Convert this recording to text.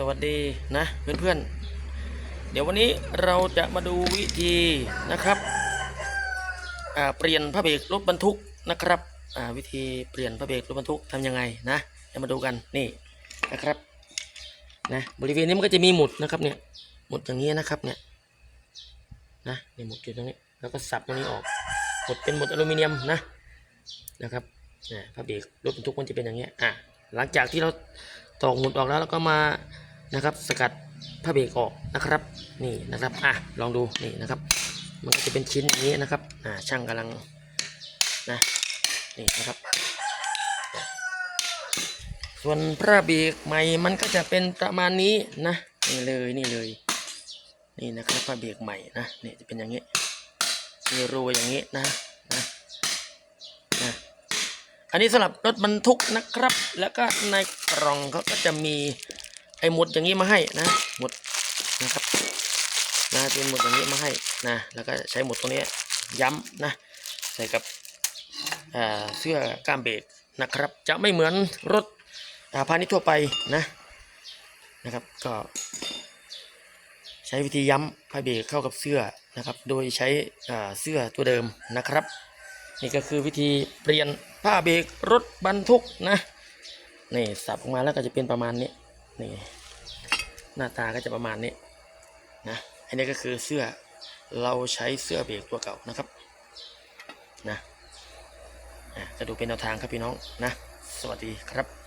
สวัสดีนะเพื่อนๆ เดี๋ยววันนี้เราจะมาดูวิธีนะครับเปลี่ยนผ้าเบรกรถบรรทุกนะครับวิธีเปลี่ยนผ้าเบรกรถบรรทุกทำยังไงนะจะมาดูกันนี่นะครับนะบริเวณนี้มันก็จะมีหมุดนะครับเนี่ยหมุดอย่างนี้นะครับเนี่ยนะนี่หมุดอยู่ตรงนี้แล้วก็สับตรงนี้ออกหมุดเป็นหมุดอลูมิเนียมนะนะครับนี่ยผ้าเบรกรถบรรทุกมันจะเป็นอย่างเงี้ยอะหลังจากที่เราตอกหมุดออกแล้วแล้วก็มา นะครับ สกัดผ้าเบรกออกนะครับ นี่นะครับอะลองดูนี่นะครับ มันก็จะเป็นชิ้นอย่างนี้นะครับอ่าช่างกำลังนะนี่นะครับ ส่วนผ้าเบรกใหม่มันก็จะเป็นประมาณนี้นะนี่เลยนี่เลย นี่นะครับผ้าเบรกใหม่นะนี่จะเป็นอย่างนี้มีรูอย่างนี้นะนะนะอันนี้สำหรับรถบรรทุกนะครับ แล้วก็ในกล่องเขาก็จะมี อ้หมุดอย่างนี้มาให้นะหมุดนะครับนะเป็นหมุดอย่างนี้มาให้นะแล้วก็ใช้หมุดตรงนี้ย้ำนะใส่กับเสื้อกล้ามเบรกนะครับ จะไม่เหมือนรถอ่าพาณิชย์ทั่วไปนะนะครับก็ ใช้วิธีย้ำผ้าเบรกเข้ากับเสื้อนะครับ โดยใช้เสื้อตัวเดิมนะครับ นี่ก็คือวิธีเปลี่ยนผ้าเบรกรถบรรทุกนะนี่สับออกมาแล้วก็จะเป็นประมาณนี้ นี่หน้าตาก็จะประมาณนี้นะอันนี้ก็คือเสื้อเราใช้เสื้อเบรกตัวเก่านะครับนะอะจะดูเป็นแนวทางครับพี่น้องนะ สวัสดีครับ